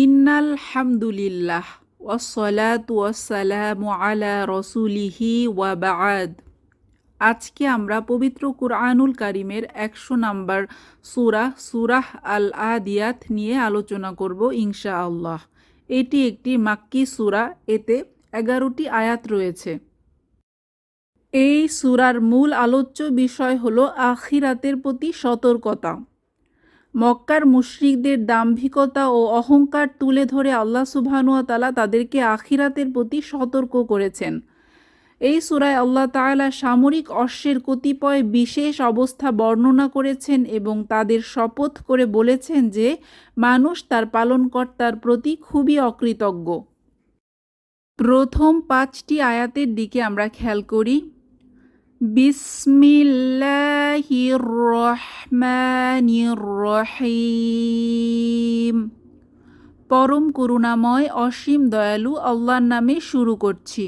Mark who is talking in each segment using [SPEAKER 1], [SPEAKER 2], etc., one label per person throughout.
[SPEAKER 1] ইন্নাল হামদুলিল্লাহ ওয়াসসালাতু ওয়াসসালামু আলা রসুলিহি ওয়া বাআদ আজকে আমরা পবিত্র কুরআনুল কারিমের একশো নাম্বার সুরাহ সুরাহ আল আদিয়াত নিয়ে আলোচনা করব ইনশা আল্লাহ এটি একটি মাক্কি সুরা, এতে এগারোটি আয়াত রয়েছে। এই সুরার মূল আলোচ্য বিষয় হলো আখিরাতের প্রতি সতর্কতা। মক্কার মুশরিকদের দাম্ভিকতা ও অহংকার তুলে ধরে আল্লাহ সুবহানুয়া তালা তাদেরকে আখিরাতের প্রতি সতর্ক করেছেন। এই সুরায় আল্লাহ তাআলা সামরিক অশ্বের কতিপয় বিশেষ অবস্থা বর্ণনা করেছেন এবং তাদের শপথ করে বলেছেন যে, মানুষ তার পালনকর্তার প্রতি খুবই অকৃতজ্ঞ। প্রথম পাঁচটি আয়াতের দিকে আমরা খেয়াল করি বিসমিল্লাহির রহমানির রহিম পরম করুণাময় অসীম দয়ালু আল্লাহর নামে শুরু করছি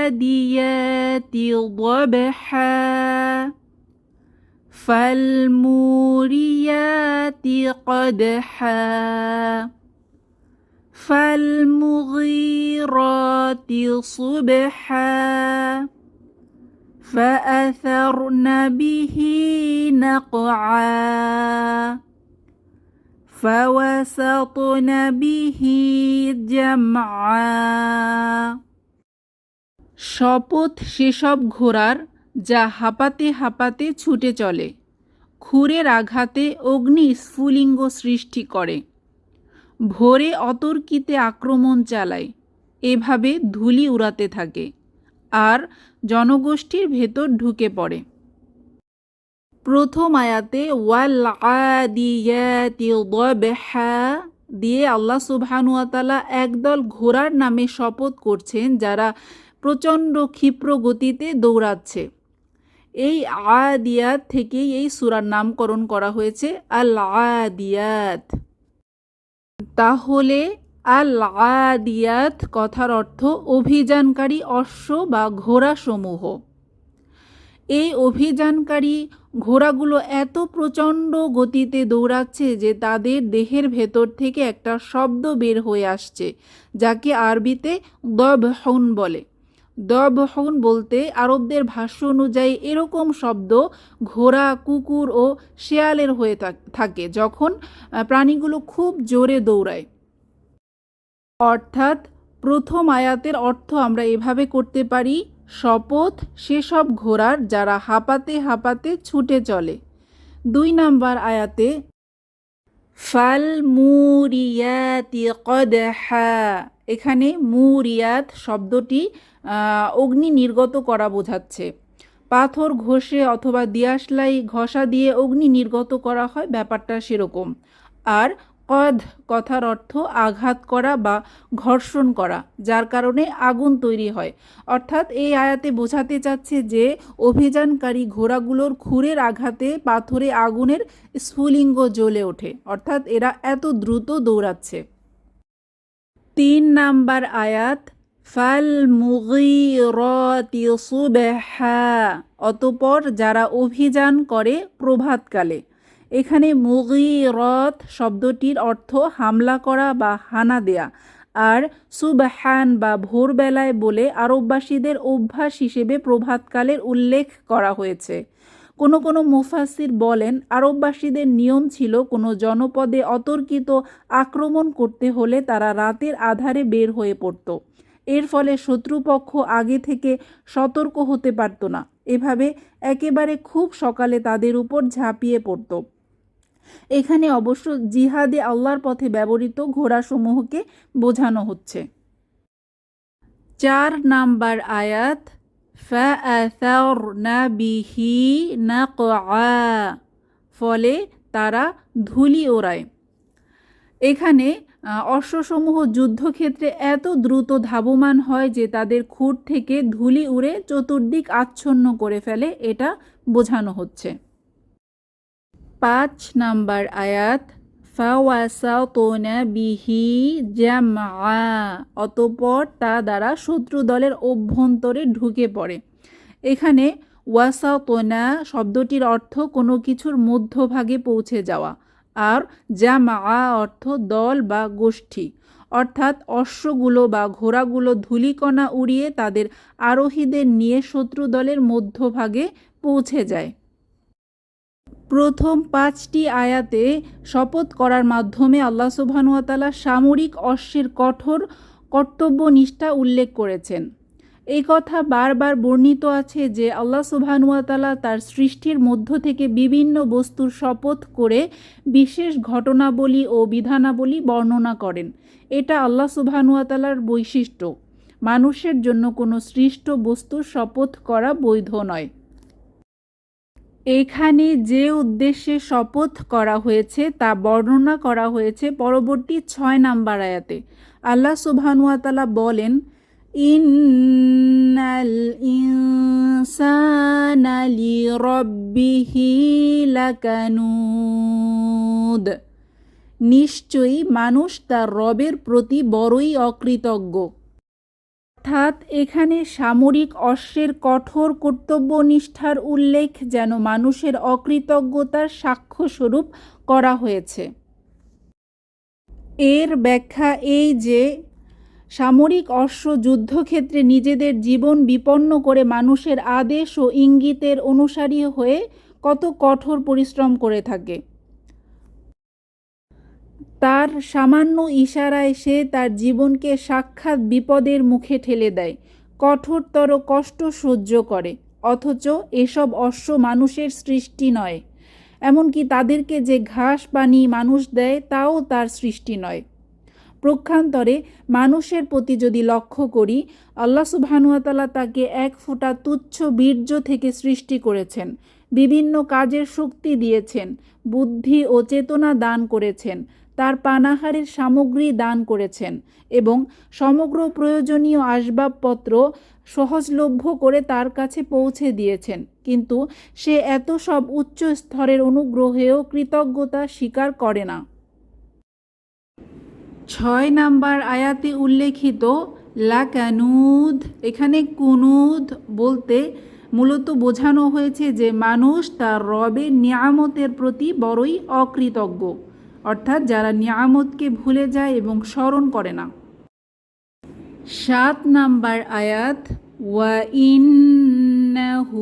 [SPEAKER 1] والعاديات ضبحا فالموريات قدحا فالمغيرات صبحا فأثرن به نقعا فوسطن به جمعا শপথ সেসব ঘোড়ার যা হাঁপাতে হাঁপাতে ছুটে চলে খুরের আঘাতে অগ্নি স্ফুলিঙ্গ সৃষ্টি করে ভোরে অতর্কিতে আক্রমণ চালায়, এভাবে ধুলি উড়াতে থাকে আর জনগোষ্ঠীর ভেতর ঢুকে পড়ে। প্রথম আয়াতে দিয়ে আল্লাহ সুবহানুয়াতালা একদল ঘোড়ার নামে শপথ করছেন, যারা প্রচণ্ড ক্ষিপ্র গতিতে দৌড়াচ্ছে। এই আদিয়াত থেকেই এই সুরার নামকরণ করা হয়েছে আল আদিয়াত তাহলে আল আদিয়াত কথার অর্থ অভিযানকারী অশ্ব বা ঘোড়াসমূহ। এই অভিযানকারী ঘোড়াগুলো এত প্রচণ্ড গতিতে দৌড়াচ্ছে যে তাদের দেহের ভেতর থেকে একটা শব্দ বের হয়ে আসছে, যাকে আরবিতে দবহন বলে। দবহন বলতে আরবদের ভাষ্য অনুযায়ী এরকম শব্দ ঘোড়া, কুকুর ও শেয়ালের হয়ে থাকে যখন প্রাণীগুলো খুব জোরে দৌড়ায়। অর্থাৎ প্রথম আয়াতের অর্থ আমরা এভাবে করতে পারি, শপথ সেসব ঘোড়ার যারা হাঁপাতে হাঁপাতে ছুটে চলে। দুই নাম্বার আয়াতে, ফাল মুরিয়াতি এখানে মুরিয়াত শব্দটি অগ্নি নির্গত করা বোঝাচ্ছে। পাথর ঘষে অথবা দিয়াশলাই ঘষা দিয়ে অগ্নি নির্গত করা হয়, ব্যাপারটা সেরকম। আর কদ কথার অর্থ আঘাত করা বা ঘর্ষণ করা, যার কারণে আগুন তৈরি হয়। অর্থাৎ এই আয়াতে বোঝাতে চাচ্ছে যে, অভিযানকারী ঘোড়াগুলোর খুরের আঘাতে পাথরে আগুনের স্ফুলিঙ্গ জ্বলে ওঠে, অর্থাৎ এরা এত দ্রুত দৌড়াচ্ছে। তিন নাম্বার আয়াত অতপর যারা অভিযান করে প্রভাতকালে। এখানে মুগিরত শব্দটির অর্থ হামলা করা বা হানা দেয়া। আর সুবহান বা ভোরবেলায় বলে আরববাসীদের অভ্যাস হিসেবে প্রভাতকালের উল্লেখ করা হয়েছে। কোনো কোনো মুফাসির বলেন, আরববাসীদের নিয়ম ছিল কোনো জনপদে অতর্কিত আক্রমণ করতে হলে তারা রাতের আধারে বের হয়ে পড়ত। এর ফলে শত্রুপক্ষ আগে থেকে সতর্ক হতে পারত না। এভাবে একেবারে খুব সকালে তাদের উপর ঝাঁপিয়ে পড়ত। এখানে অবশ্য জিহাদে আল্লাহর পথে ব্যবহৃত ঘোড়াসমূহকে বোঝানো হচ্ছে। চার নাম্বার আয়াত ফলে তারা ধুলি ওড়ায়। এখানে অশ্বসমূহ যুদ্ধক্ষেত্রে এত দ্রুত ধাবমান হয় যে তাদের খুঁট থেকে ধুলি উড়ে চতুর্দিক আচ্ছন্ন করে ফেলে, এটা বোঝানো হচ্ছে। পাঁচ নাম্বার আয়াত বিহি অতপর তা দ্বারা শত্রু দলের অভ্যন্তরে ঢুকে পড়ে। এখানে ওয়াসাতনা শব্দটির অর্থ কোনো কিছুর মধ্যভাগে পৌঁছে যাওয়া। আর জামা, অর্থ, দল বা গোষ্ঠী। অর্থাৎ অশ্বগুলো বা ঘোড়াগুলো ধূলিকণা উড়িয়ে তাদের আরোহীদের নিয়ে শত্রু দলের মধ্যভাগে পৌঁছে যায়। প্রথম পাঁচটি আয়াতে শপথ করার মাধ্যমে আল্লাহ সুবহানুয়াতালা সামরিক অশ্বের কঠোর কর্তব্যনিষ্ঠা উল্লেখ করেছেন। এই কথা বারবার বর্ণিত আছে যে আল্লাহ সুবহানুয়াতালা তার সৃষ্টির মধ্য থেকে বিভিন্ন বস্তুর শপথ করে বিশেষ ঘটনাবলী ও বিধানাবলী বর্ণনা করেন। এটা আল্লাহ সুবহানুয়াতালার বৈশিষ্ট্য। মানুষের জন্য কোনো সৃষ্ট বস্তুর শপথ করা বৈধ নয়। এখানে যে উদ্দেশ্যে শপথ করা হয়েছে তা বর্ণনা করা হয়েছে পরবর্তী ছয় নাম্বার আয়াতে। আল্লাহ সুবহানুয়াতালা বলেন ইন্নাল ইনসানা লিরাব্বিহি লাকানুদ নিশ্চয়ই মানুষ তার রবের প্রতি বড়ই অকৃতজ্ঞ। অর্থাৎ এখানে সামরিক অশ্বের কঠোর কর্তব্যনিষ্ঠার উল্লেখ যেন মানুষের অকৃতজ্ঞতার সাক্ষ্যস্বরূপ করা হয়েছে। এর ব্যাখ্যা এই যে সামরিক অশ্ব যুদ্ধক্ষেত্রে নিজেদের জীবন বিপন্ন করে মানুষের আদেশ ও ইঙ্গিতের অনুসারী হয়ে কত কঠোর পরিশ্রম করে থাকে। তার সামান্য ইশারায় সে তার জীবনকে সাক্ষাৎ বিপদের মুখে ঠেলে দেয়, কঠোরতর কষ্ট সহ্য করে, অথচ এসব অশ্ব মানুষের সৃষ্টি নয়। এমনকি তাদেরকে যে ঘাস পানি মানুষ দেয়, তাও তার সৃষ্টি নয়। প্রক্ষান্তরে মানুষের প্রতি যদি লক্ষ্য করি, আল্লাহ সুবহানুয়াতালা তাকে এক ফোঁটা তুচ্ছ বীর্য থেকে সৃষ্টি করেছেন, বিভিন্ন কাজের শক্তি দিয়েছেন, বুদ্ধি ও চেতনা দান করেছেন, তার পানাহারের সামগ্রী দান করেছেন এবং সমগ্র প্রয়োজনীয় আসবাবপত্র সহজলভ্য করে তার কাছে পৌঁছে দিয়েছেন। কিন্তু সে এত সব উচ্চ স্তরের অনুগ্রহেও কৃতজ্ঞতা স্বীকার করে না। ছয় নাম্বার আয়াতে উল্লেখিত লাকানুদ এখানে কুনুদ বলতে মূলত বোঝানো হয়েছে যে মানুষ তার রবের নিয়ামতের প্রতি বড়ই অকৃতজ্ঞ, অর্থাৎ যারা নিয়ামতকে ভুলে যায় এবং স্মরণ করে না। সাত নাম্বার আয়াত, ওয়া ইন্নাহু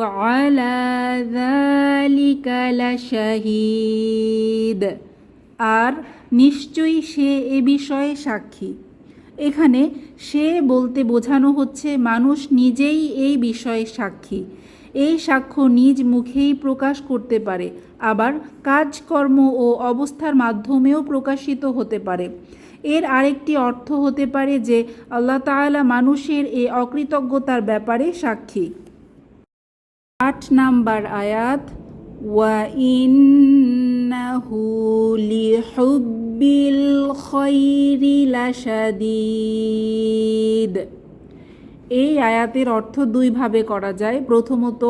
[SPEAKER 1] আলা যালিকা আর নিশ্চয়ই সে এ বিষয়ে সাক্ষী। এখানে সে বলতে বোঝানো হচ্ছে, মানুষ নিজেই এই বিষয়ে সাক্ষী। এই সাক্ষ্য নিজ মুখেই প্রকাশ করতে পারে, আবার কাজকর্ম ও অবস্থার মাধ্যমেও প্রকাশিত হতে পারে। এর আরেকটি অর্থ হতে পারে যে, আল্লাহ তাআলা মানুষের এই অকৃতজ্ঞতার ব্যাপারে সাক্ষী। আট নাম্বার আয়াত ইন্নাহু লিহুব্বিল খৈরি লাশাদীদ এই আয়াতের অর্থ দুইভাবে করা যায়। প্রথমত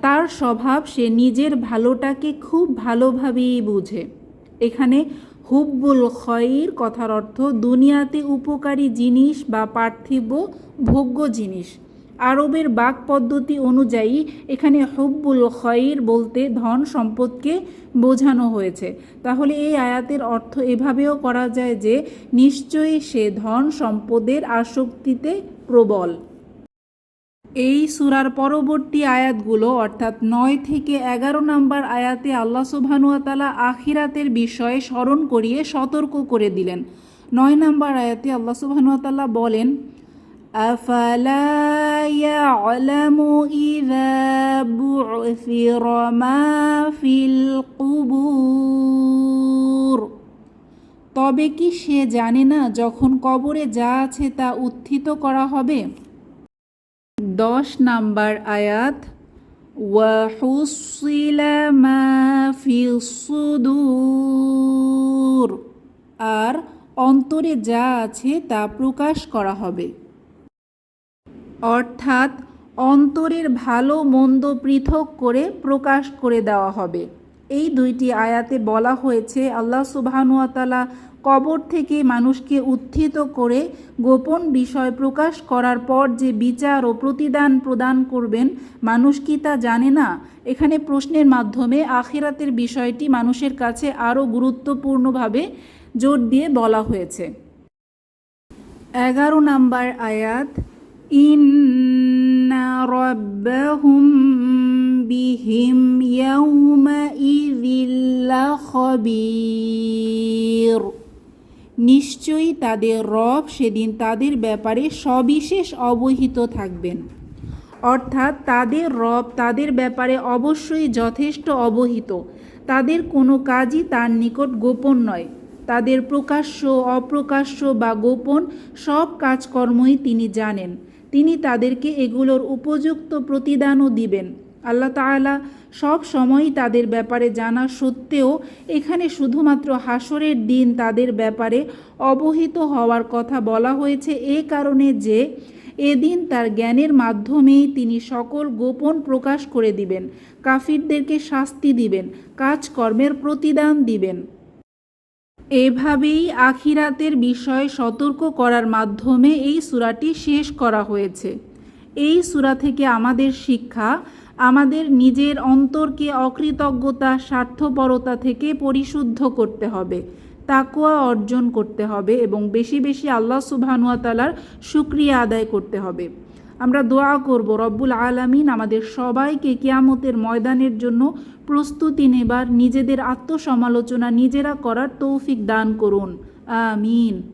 [SPEAKER 1] তার স্বভাব সে নিজের ভালোটাকে খুব ভালোভাবেই বুঝে। এখানে হুব্বুল খয়ির কথার অর্থ দুনিয়াতে উপকারী জিনিস বা পার্থিব, ভোগ্য জিনিস। আরবের বাক পদ্ধতি অনুযায়ী এখানে হুব্বুল খয়ির বলতে ধন সম্পদকে বোঝানো হয়েছে। তাহলে এই আয়াতের অর্থ এভাবেও করা যায় যে নিশ্চয়ই সে ধন সম্পদের আসক্তিতে প্রবল। এই সুরার পরবর্তী আয়াতগুলো অর্থাৎ নয় থেকে এগারো নম্বর আয়াতে আল্লাহ সুবহানুয়াতালা আখিরাতের বিষয়ে স্মরণ করিয়ে সতর্ক করে দিলেন। নয় নম্বর আয়াতে আল্লাহ সুবহানুয়াতালা বলেন أفلا يعلم إذا بعثر ما في القبور তবে কি সে জানে না যখন কবরে যা আছে তা উত্থিত করা হবে দশ নাম্বার আয়াত وحصل ما في الصدور আর অন্তরে যা আছে তা প্রকাশ করা হবে অর্থাৎ অন্তরের ভালো মন্দ পৃথক করে প্রকাশ করে দেওয়া হবে। এই দুইটি আয়াতে বলা হয়েছে, আল্লাহ সুবাহানুয়াতালা কবর থেকে মানুষকে উত্থিত করে গোপন বিষয় প্রকাশ করার পর যে বিচার ও প্রতিদান প্রদান করবেন, মানুষ কি তা জানে না? এখানে প্রশ্নের মাধ্যমে আখিরাতের বিষয়টি মানুষের কাছে আরও গুরুত্বপূর্ণভাবে জোর দিয়ে বলা হয়েছে। এগারো নাম্বার আয়াত ইন্না খবীর নিশ্চয়ই তাদের রব সেদিন তাদের ব্যাপারে সবিশেষ অবহিত থাকবেন। অর্থাৎ তাদের রব তাদের ব্যাপারে অবশ্যই যথেষ্ট অবহিত। তাদের কোনো কাজই তার নিকট গোপন নয়। তাদের প্রকাশ্য, অপ্রকাশ্য বা গোপন সব কাজকর্মই তিনি জানেন। তিনি তাদেরকে এগুলোর উপযুক্ত প্রতিদানও দিবেন। আল্লাহ তাআলা সব সময়ই তাদের ব্যাপারে জানা সত্ত্বেও এখানে শুধুমাত্র হাসরের দিন তাদের ব্যাপারে অবহিত হওয়ার কথা বলা হয়েছে এ কারণে যে এদিন তার জ্ঞানের মাধ্যমেই তিনি সকল গোপন প্রকাশ করে দিবেন, কাফিরদেরকে শাস্তি দিবেন, কাজকর্মের প্রতিদান দিবেন। এভাবেই আখিরাতের বিষয়ে সতর্ক করার মাধ্যমে এই সূরাটি শেষ করা হয়েছে। এই সূরা থেকে আমাদের শিক্ষা আমাদের নিজের অন্তরকে অকৃতজ্ঞতা, স্বার্থপরতা থেকে পরিশুদ্ধ করতে হবে তাকুয়া অর্জন করতে হবে এবং বেশি বেশি আল্লাহ সুবহানুয়াতালার শুক্রিয়া আদায় করতে হবে। আমরা দোয়া করব, রব্বুল আলামিন আমাদের সবাইকে কিয়ামতের ময়দানের জন্য প্রস্তুতি নেবার, নিজেদের আত্মসমালোচনা নিজেরা করার তৌফিক দান করুন। আমিন।